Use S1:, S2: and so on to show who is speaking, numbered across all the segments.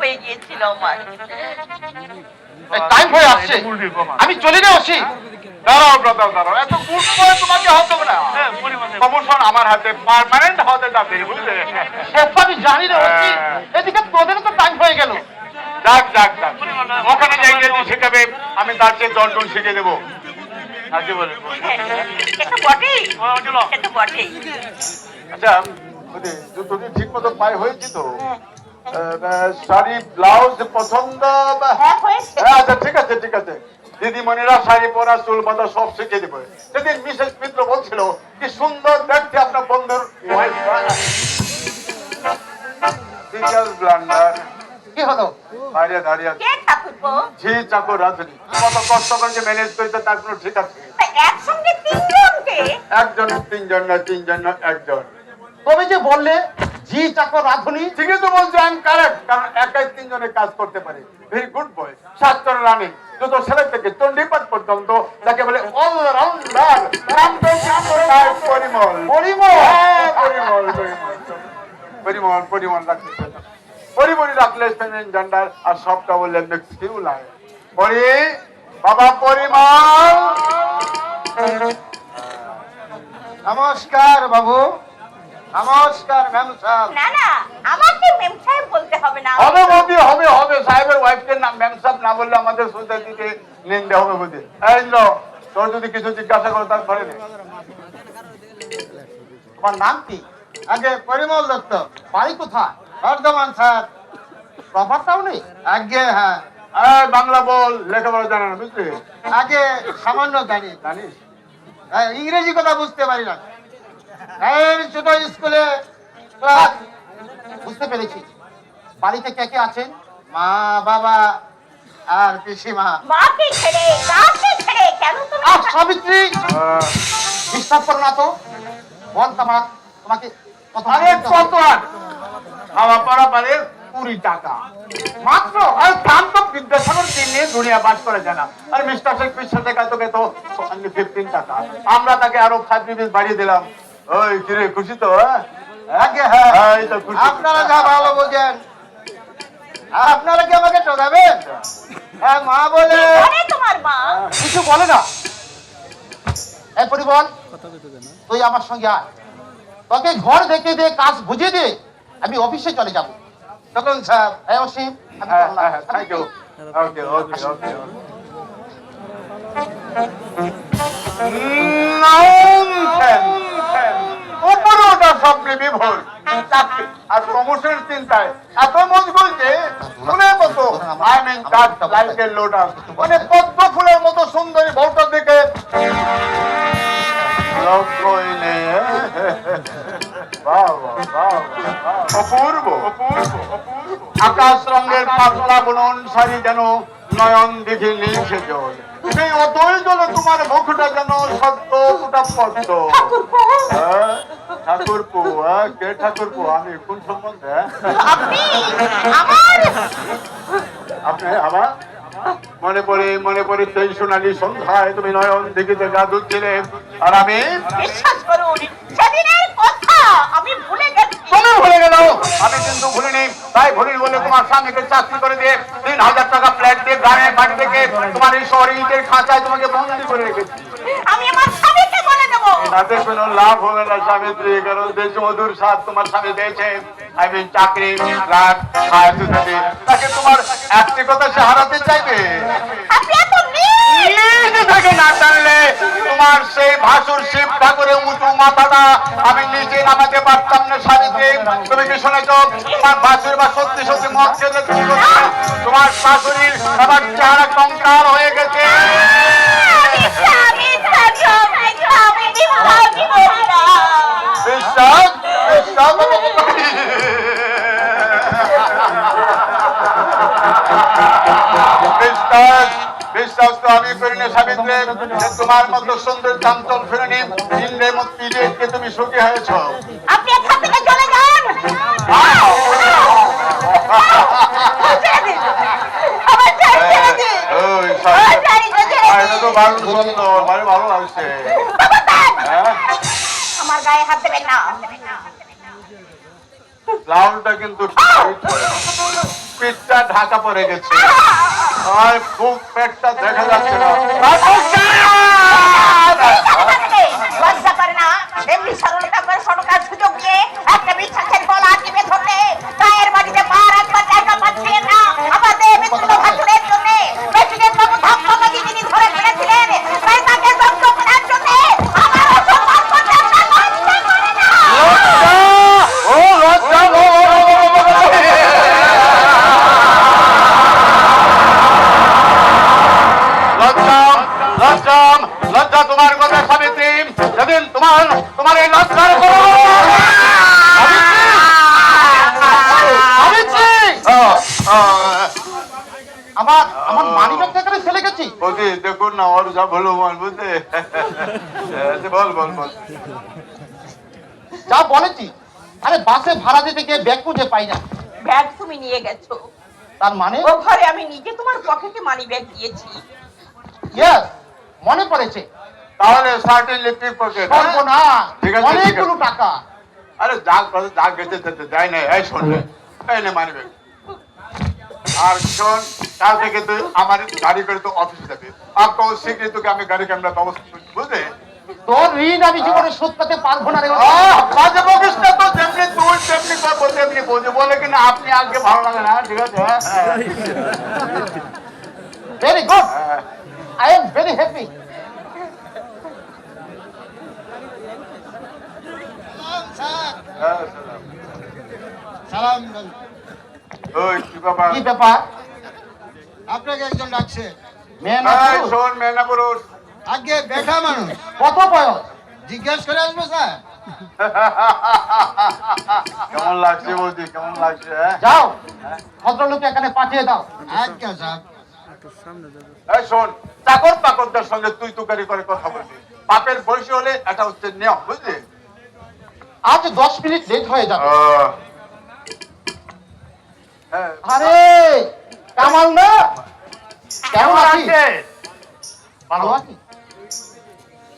S1: হয়ে গিয়েছিল আমার
S2: টাইম হয়ে আসছে। আমি চলে যাচ্ছি
S3: দাঁড়াও ব্রাদার দাঁড়াও। এত গুড বয় তোমাকে হতে হবে না।
S2: হ্যাঁ,
S3: প্রমোশন আমার হাতে পার্মানেন্ট হতে যাবে বুঝলে?
S2: আমি জানি না এদিকে তোদের তো টাইম হয়ে গেল।
S3: যাক যাক যাক। ওখানে যাই ইংরেজি শেখাবে আমি তার চেয়ে দর্জন শিখে দেবো। হ্যাঁ, আচ্ছা জুতোটি ঠিক মতো পায়ে হয়েছে তো? শাড়ি ব্লাউজ পছন্দ বা-
S1: হ্যাঁ হয়েছে।
S3: হ্যাঁ আচ্ছা ঠিক আছে ঠিক আছে। দিদিমণিরা শাড়ি পরা চুল বাঁধা সব শিখে দেবে। সেদিন মিসেস মিত্র বলছিল কি সুন্দর দেখতে আপনার বন্ধুর ব্লান্ডার
S2: কি হলো?
S3: দাঁড়িয়ে দাঁড়িয়ে ঝি চাকর রাধুনি। কত কষ্ট করে যে ম্যানেজ করেছে তার কোনো ঠিক আছে?
S1: তা একসঙ্গে তিনজনকে?
S3: একজন তিনজন না তিনজন না একজন।
S2: তবে যে বললে? জি চাকর রাধুনি।
S3: ঠিকই তো বলছো আমি কারেক্ট কারণ একাই তিনজনে কাজ করতে পারে। ভেরি গুড বয় সাতজন রানী যত ছেলে থেকে চণ্ডীপাঠ পর্যন্ত যাকে বলে অলরাউন্ডার। পরিমল।
S2: পরিমল।
S3: হ্যাঁ, পরিমল পরিমল। পরিমল পরিমল রাখতে পরিমল রাখলে ফেমিন জেন্ডার আর সবটা বললে মিক্সিউ লাগে পরি বাবা পরিমল।
S2: নমস্কার বাবু। নমস্কার ম্যাম সাহেব।
S1: না না আমাকে মেম সাহেব বলতে হবে না।
S3: হবে বৌদি হবে হবে সাহেবের ওয়াইফকে নাম ম্যাম সাহেব না বললে আমাদের সোসাইটিতে নিন্দে হবে এই ইন্দ্র, তোর যদি কিছু জিজ্ঞাসা করো তার ধরে নে।
S2: তোমার নাম কি? আগে পরিমল দত্ত বাড়ি কোথায়? বর্ধমান স্যার। আগে হ্যাঁ।
S3: এই বাংলা বল লেখাপড়া জানা না বুঝলি?
S2: আগে সামান্য জানি
S3: জানিস?
S2: ইংরেজি কথা বুঝতে পারি না। এই ছোট স্কুলে বুঝতে পেরেছি। বাড়িতে কে কে আছেন? মা বাবা আর পিসিমা।
S1: মাকে ছেড়ে গাছে ছেড়ে? কেন তুমি
S2: আর সাবিত্রী! ডিস্টার্ব করো না তো? বল তোমার তোমাকে কত
S3: আরে কত আর? খাওয়া পড়া পারে কুড়ি টাকা। মাত্র আর দাম তো বিদ্যাসাগর কিনে দুনিয়া বাস করে জানা আর মিস্টার শেখ বিশ্বাস টাকা তোকে তো ফিফটিন টাকা। আমরা তাকে আরও ফাইভ রুপিস বাড়িয়ে দিলাম। ওই কিরে খুশি তো হ্যাঁ?
S2: হ্যাঁ
S3: হ্যাঁ।
S2: আপনারা যা ভালো বোঝেন আপনারা কি আমাকে ঠকাবেন? হ্যাঁ মা বলে
S1: বলে তোমার মা?
S2: কিছু বলে না। এই পরিবল তুই আমার সঙ্গে আয়। তোকে ঘর দেখে দে কাজ বুঝিয়ে দে আমি অফিসে চলে যাব। তখন স্যার হ্যাঁ অসীম
S3: ওকে ওকে ওকে আর প্রমোশনের চিন্তায়। এত মজগুল যে ফুলের মতো আই মিন কাট লাইকের লোটাস মানে পদ্ম ফুলের মতো সুন্দরী বউটা দিকে। অপূর্ব। অপূর্ব অপূর্ব। আকাশ রঙের পাতলা বুনন সারি যেন নয়ন দেখে নীল সেজল সেই অতই জলে তোমার মুখটা যেন সত্য ফুটা পদ্ম ঠাকুরপু হ্যাঁ, কে ঠাকুরপু? আমি কোন সম্বন্ধে?
S1: আপনি আমার
S3: মনে পড়ে মনে পড়ে সেই সোনালী সন্ধ্যায় তুমি নয়ন দেখিতে গা দুধছিলে আর আমি?
S1: বিশ্বাস করুন সেদিনের কথা আমি ভুলে গেছি।
S3: তুমি ভুলে গেল আমি কিন্তু ভুলিনি। তাই ভুলি বলে তোমার স্বামীকে চাকরি করে দিয়ে তিন হাজার টাকা ফ্ল্যাট দিয়ে গ্রামের বাড়ি থেকে তোমার এই শহরে ইটের খাঁচায় তোমাকে বন্দি করে রেখেছি।
S1: আমি আমার স্বামীকে বলে দেবো।
S3: তাতে কোনো লাভ হবে না স্বামীত্রী কারণ দেশ মধুর স্বাদ তোমার স্বামী দিয়েছে। আই মিন চাকরি ফ্ল্যাট খায় তাকে তোমার একটি কথা সে হারাতে চাইবে।
S1: আপনি এত
S3: থেকে না জানলে তোমার সেই ভাসুর শিব ঠাকুরের উঁচু মাথাটা আমি নিচে নামাতে পারতাম না স্বামীকে। তুমি কি শুনেছ? তোমার ভাসুর বা সত্যি সত্যি মদ খেলে তোমার শাশুড়ির আবার সাবিত্রী তোমার মতো সুন্দর চাঞ্চল ফেরেনি ইন্দ্রের মতো পিড়িয়ে তুমি সুখী হয়েছ।
S1: আপনি এখান থেকে চলে যান। আমার গায়ে হাত দেবেন না।
S3: কিন্তু পিঠটা ঢাকা পড়ে গেছে। আর বুক পেটটা দেখা যাচ্ছে না।
S1: লজ্জা করে না। এমনি সরলতা করে সরকার সুযোগ দিয়ে একটা বিশ্বাসের
S3: বৌদি দেখুন না ওর যা ভুলো মন বুঝতে বল বল বল।
S2: যা বলেছি আরে বাসে ভাড়া দিতে গিয়ে ব্যাগ খুঁজে পাই না।
S1: ব্যাগ তুমি নিয়ে গেছো।
S2: তার মানে?
S1: ও ঘরে আমি নিজে তোমার পকেটে মানি ব্যাগ দিয়েছি।
S2: ইয়েস মনে পড়েছে।
S3: তাহলে পিক পকেট
S2: সর্বনা
S3: ঠিক আছে, ঠিক আছে।
S2: অনেকগুলো টাকা।
S3: আরে যাক কথা যাক গেছে যেতে দেয় না এই শোন। এই নে মানবে আর শোন কাল থেকে তুই আমার গাড়ি করে তো অফিসে যাবে। আর তো শীঘ্রই তোকে আমি গাড়ি ক্যামেরা ব্যবস্থা করছি বুঝলে?
S2: তোর ঋণ আমি জীবনে শোধ করতে পারব না রে
S3: বাজে বকিস না তো যেমনি তুই তেমনি করব তেমনি বলছে বলে কিনা আপনি আজকে ভালো লাগে না ঠিক আছে?
S2: Very good. I am very happy
S3: হ্যাঁ, সালাম। কি
S2: ব্যাপার?
S4: আপনাকে একজন ডাকছে।
S2: মেয়ে না
S3: এই
S2: পুরুষ?
S3: শোন মেনা পুরুষ।
S4: আগে বেঠা মানুষ।
S2: কত বয়স?
S4: জিজ্ঞেস করে আসব স্যার।
S3: কেমন লাগছে বৌদি কেমন লাগছে হ্যাঁ?
S2: যাও। ভদ্রলোক এখানে পাঠিয়ে দাও।
S4: আচ্ছা স্যার।
S3: এই শোন চাকর পাকরদের সঙ্গে তুই তুকারি করে কথা বলবি। পাপের বয়সী হলে এটা হচ্ছে নিয়ম বুঝলি?
S2: আজ দশ মিনিট লেট হয়ে যাবে। আরে কামাল না কেমন আছিস? ভালো। আছি।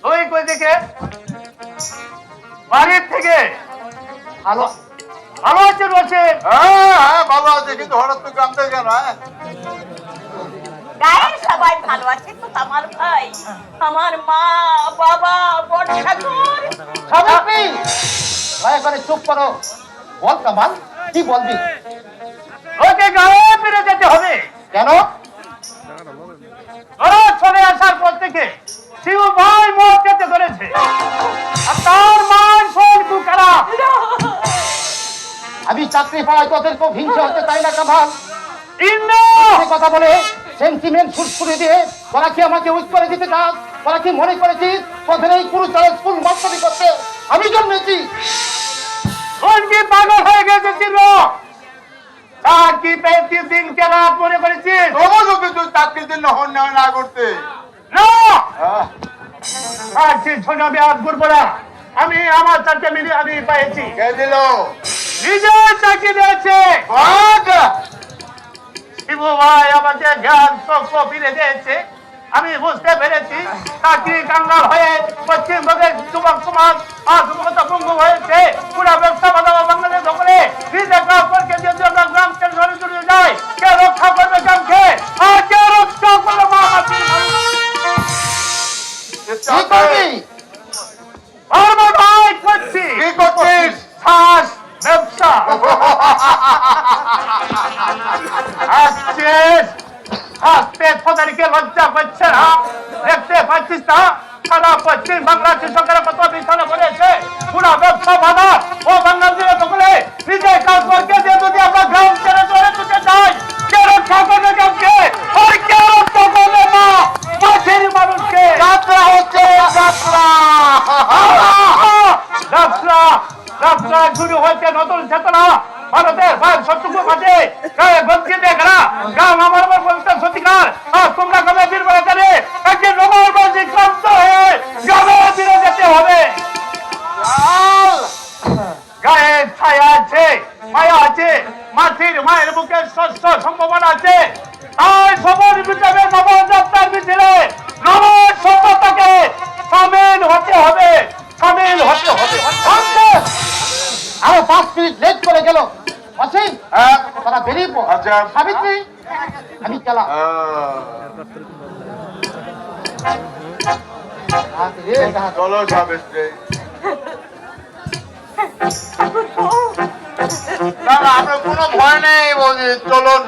S5: ওই কই থেকে? বাড়ির থেকে?
S2: ভালো।
S5: ভালো আছে বলছে।
S3: হ্যাঁ হ্যাঁ ভালো আছে কিন্তু হঠাৎ তুই গ্রাম থেকে কেন হ্যাঁ?
S1: গায়ের সবাই ভালো আছে তো আমার ভাই? আমার মা বাবা বড় ঠাকুর।
S2: সাবিত্রী দয়া করে চুপ করো। বল কামাল কি বলবি?
S5: ওকে গায়ে ফিরে যেতে হবে।
S2: কেন?
S5: চলে আসার পর থেকে শিবু ভাই মদ খেতে ধরেছে। আর তার মান শোন খুব খারাপ
S2: আমি চাকরি পাওয়ায় তোদের খুব হিংসা হতে চাই না কামাল কথা বলে সেন্টিমেন্ট ফুটফুটে দিয়ে তোরা কি আমাকে উইক করে দিতে চাস? তোরা কি মনে করেছিস প্রথমে এই কুরুচালের স্কুল মাস্টারি করতে? আমি জন্মেছি।
S5: পাগল হয়ে গেছে চির কি পেয়েছি দিনকে রাত মনে করেছিস?
S3: তবু তুই চাকরির জন্য হন নেওয়া না করতে।
S5: না!
S3: হ্যাঁ।
S5: আর যে ছোট আমি আর আমি আমার চাকরি মিলে আমি পেয়েছি
S3: কে দিল?
S5: নিজের চাকরি দিয়েছে।
S3: ভাগ!
S5: শিবু ভাই আমাকে জ্ঞান চক্র ফিরে দিয়েছে। আমি বুঝতে পেরেছি চাকরি কাঙ্গাল হয়ে পশ্চিমবঙ্গের যুবক সমাজ আসছিস হাসতে তোদেরকে লজ্জা করছে না? দেখতে পাচ্ছিস না? সারা পশ্চিম বাংলা কৃষকের কত বিছানা করেছে পুরা ব্যবসা বাধা। ও বাংলাদেশের দখলে নিজের কাজ করকে দিয়ে যদি আমরা গ্রাম আছে মাটির মায়ের বুকে শস্য সম্ভাবনা আছে। আর সবর বিটাবে নবযাত্রার মিছিলে নব সভ্যতাকে সামিল হতে হবে সামিল হতে হবে।
S2: আরও পাঁচ মিনিট লেট করে গেল। অসীম
S3: হ্যাঁ।
S2: তারা বেরিয়ে
S3: আচ্ছা।
S2: সাবিত্রী আমি হাত
S3: চলো সাবিত্রী। না না আপনার কোনো ভয় নেই চলুন।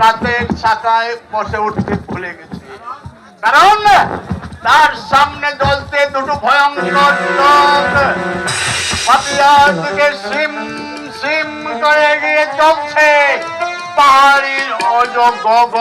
S3: গাছের শাখায় বসে উঠতে ভুলে গেছে। কারণ তার সামনে জ্বলতে দুটো ভয়ঙ্কর দিকে সিম সিম করে গিয়ে চলছে পাহাড়ির অজ গ গ।